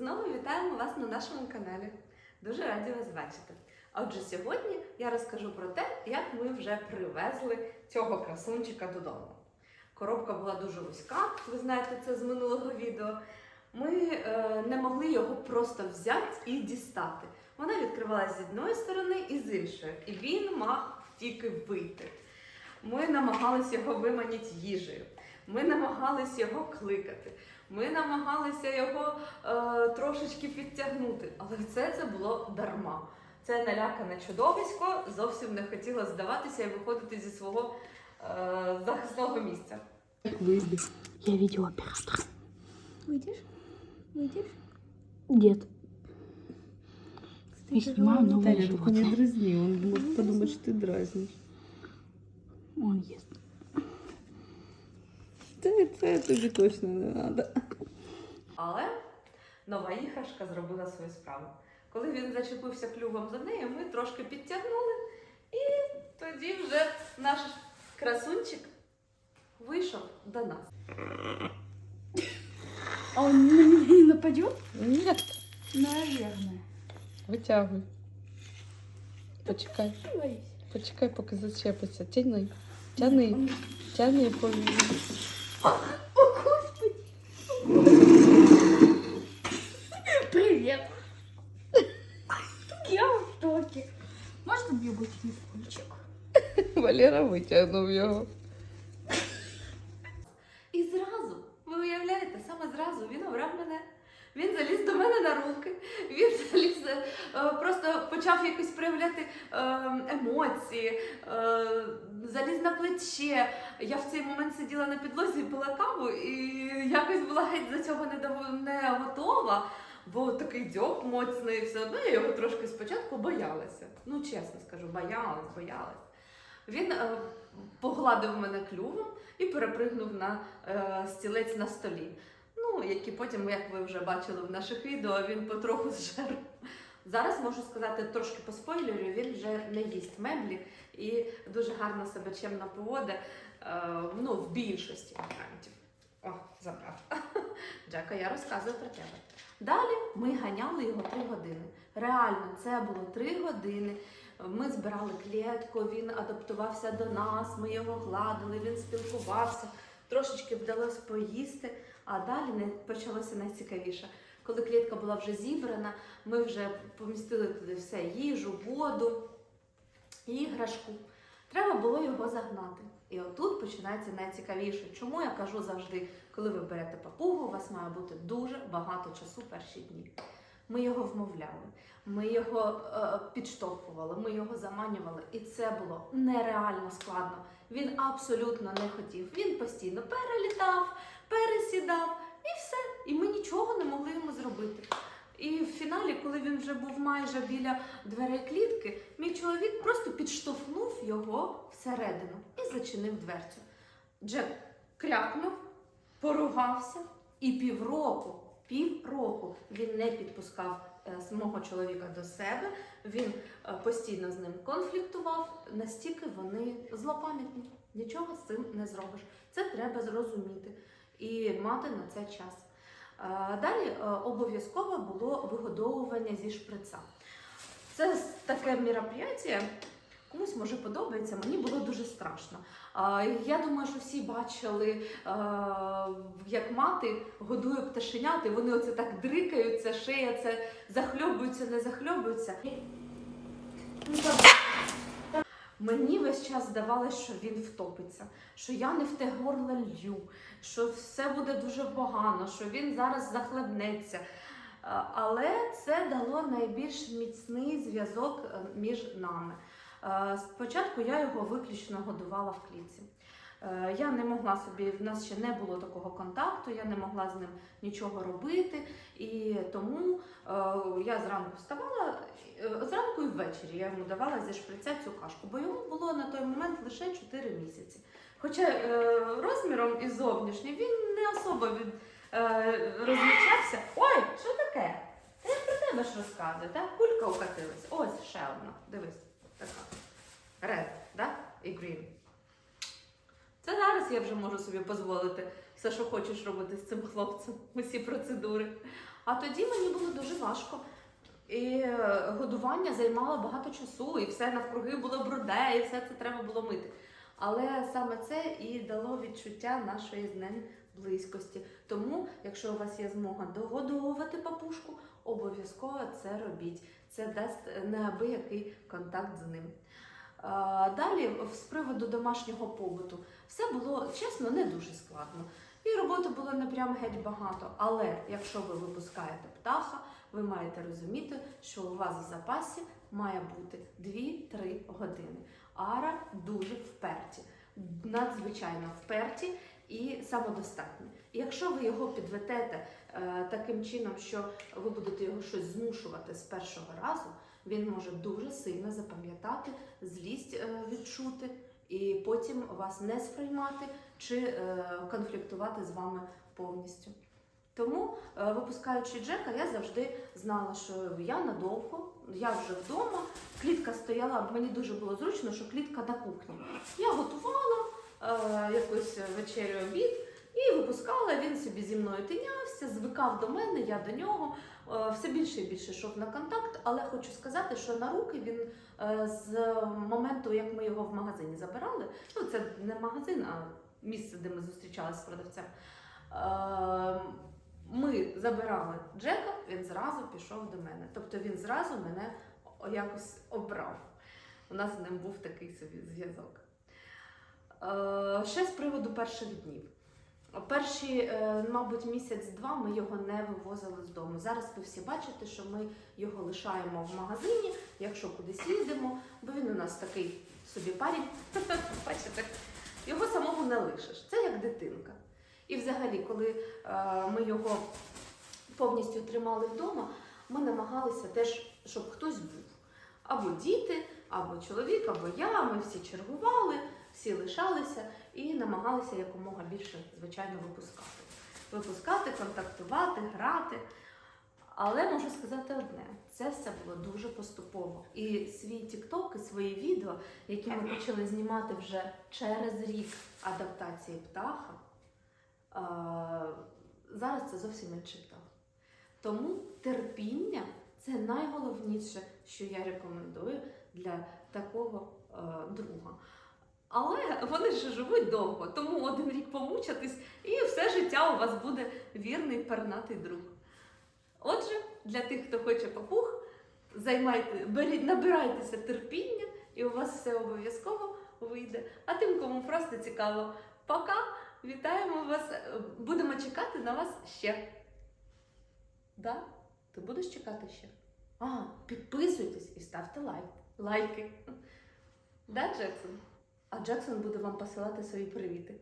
Знову вітаємо вас на нашому каналі. Дуже раді вас бачити. Отже, сьогодні я розкажу про те, як ми вже привезли цього красунчика додому. Коробка була дуже вузька, ви знаєте це з минулого відео. Ми е, не могли його просто взяти і дістати. Вона відкривалася з одної сторони і з іншої, і він мав тільки вийти. Ми намагалися його виманити їжею. Ми намагалися його кликати. Ми намагалися його е, трошечки підтягнути, але все це було дарма. Це налякане чудовисько зовсім не хотіло здаватися і виходити зі свого е, захисного місця. Выйди. Я видеооператор. Выйдешь? Выйдешь? Нет. Я снимаю новые Наталья, только не животные. дразни, он может подумать, что ты дразнишь. Он ест. Це, це тобі точно не треба. Але нова іграшка зробила свою справу. Коли він зачепився клювом за нею, ми трошки підтягнули, і тоді вже наш красунчик вийшов до нас. А он на меня не нападет? Нет, Наверное. витягуй. Почекай, Боюсь. почекай, поки зачепиться. Тяни. Тяни. Тяни повільно. Привет. Я в шоке. Можно мне быть телефончик? Валера витягнув його. Просто почав якось проявляти е, емоції, е, заліз на плече. Я в цей момент сиділа на підлозі, пила каву і якось була геть до цього не готова, бо такий дзьоб моцний, все одно я його трошки спочатку боялася. Ну, чесно скажу, боялась, боялась. Він е, погладив мене клювом і перепригнув на е, стілець на столі. Ну, які потім, як ви вже бачили в наших відео, він потроху зжер. Зараз можу сказати трошки по спойлерю, він вже не їсть меблі і дуже гарно себе чемно поводить, е, ну, в більшості варіантів. О, забрав. Джека, я розказую про тебе. Далі ми ганяли його три години. Реально, це було три години. Ми збирали клітку, він адаптувався до нас, ми його гладили, він спілкувався, трошечки вдалося поїсти, а далі почалося найцікавіше. Коли клітка була вже зібрана, ми вже помістили туди все їжу, воду, іграшку. Треба було його загнати. І отут починається найцікавіше. Чому я кажу завжди, коли ви берете папугу, у вас має бути дуже багато часу перші дні. Ми його вмовляли, ми його е, підштовхували, ми його заманювали, і це було нереально складно. Він абсолютно не хотів. Він постійно перелітав, пересідав і все. І ми нічого не могли йому зробити. І в фіналі, коли він вже був майже біля дверей клітки, мій чоловік просто підштовхнув його всередину і зачинив дверцю. Джек крякнув, поругався, і півроку, півроку він не підпускав е, мого чоловіка до себе. Він е, постійно з ним конфліктував. Настільки вони злопам'ятні. Нічого з цим не зробиш. Це треба зрозуміти і мати на це час. Е, Далі е, обов'язково було вигодовування зі шприца. Це таке мероприятие, комусь може подобається, мені було дуже страшно. Я думаю, що всі бачили, е, як мати годує пташенят, і вони оце так дрикаються, шея це захльобуються, не захльобуються. Мені весь час здавалося, що він втопиться, що я не в те горло лью, що все буде дуже погано, що він зараз захлебнеться. Е, Але це дало найбільш міцний зв'язок е, між нами. Е, Спочатку я його виключно годувала в клітці. Е, Я не могла собі, в нас ще не було такого контакту, я не могла з ним нічого робити. І тому е, я зранку вставала, е, зранку і ввечері я йому давала зі шприця цю кашку, бо йому було на той момент лише 4 місяці. Хоча розміром і зовнішнім він не особо від, розмічався. Ой, що таке? Та я про тебе ж розказую, так? Кулька укатилась. Ось ще одна. Дивись, така. Red, да? І green. Я вже можу собі дозволити все, що хочеш робити з цим хлопцем, усі процедури. А тоді мені було дуже важко. І годування займало багато часу, і все навкруги було бруде, і все це треба було мити. Але саме це і дало відчуття нашої з ним близькості. Тому, якщо у вас є змога догодовувати папушку, обов'язково це робіть. Це дасть неабиякий контакт з ним. Далі, з приводу домашнього побуту, все було чесно не дуже складно. І роботи було не прям геть багато. Але якщо ви випускаєте птаха, ви маєте розуміти, що у вас в запасі має бути 2-3 години. Ара дуже вперті, надзвичайно вперті і самодостатні. Якщо ви його підведете е, таким чином, що ви будете його щось змушувати з першого разу, він може дуже сильно запам'ятати, злість е, відчути і потім вас не сприймати чи е, конфліктувати з вами повністю. Тому, е, випускаючи Джека, я завжди знала, що я надовго, я вже вдома, клітка стояла, мені дуже було зручно, що клітка на кухні. Я готувала е, якусь вечерю обід і випускала, він собі зі мною тинявся, звикав до мене, я до нього. Е, все більше і більше йшов на контакт, але хочу сказати, що на руки він е, з моменту, як ми його в магазині забирали, ну це не магазин, а місце, де ми зустрічалися з продавцем. Е, ми забирали Джека, він зразу пішов до мене. Тобто він зразу мене якось обрав. У нас з ним був такий собі зв'язок. Ще з приводу перших днів. Перші, е, мабуть, місяць-два ми його не вивозили з дому. Зараз ви всі бачите, що ми його лишаємо в магазині, якщо кудись їдемо, бо він у нас такий собі парень. Бачите, його самого не лишиш. Це як дитинка. І взагалі, коли е, ми його повністю тримали вдома, ми намагалися теж, щоб хтось був. Або діти, або чоловік, або я. Ми всі чергували, всі лишалися і намагалися якомога більше, звичайно, випускати. Випускати, контактувати, грати. Але можу сказати одне: це все було дуже поступово. І свій TikTok, і свої відео, які ми почали знімати вже через рік адаптації птаха, зараз це зовсім інший птах. Тому терпіння це найголовніше, що я рекомендую для такого е, друга. Але вони ж живуть довго, тому один рік помучатись, і все життя у вас буде вірний пернатий друг. Отже, для тих, хто хоче папуг, займайте, беріть, набирайтеся терпіння, і у вас все обов'язково вийде. А тим, кому просто цікаво, пока! Вітаємо вас! Будемо чекати на вас ще. Да? Ти будеш чекати ще? А, підписуйтесь і ставте лайк, лайки. Да, Джексон? А Джексон буде вам посилати свої привіти.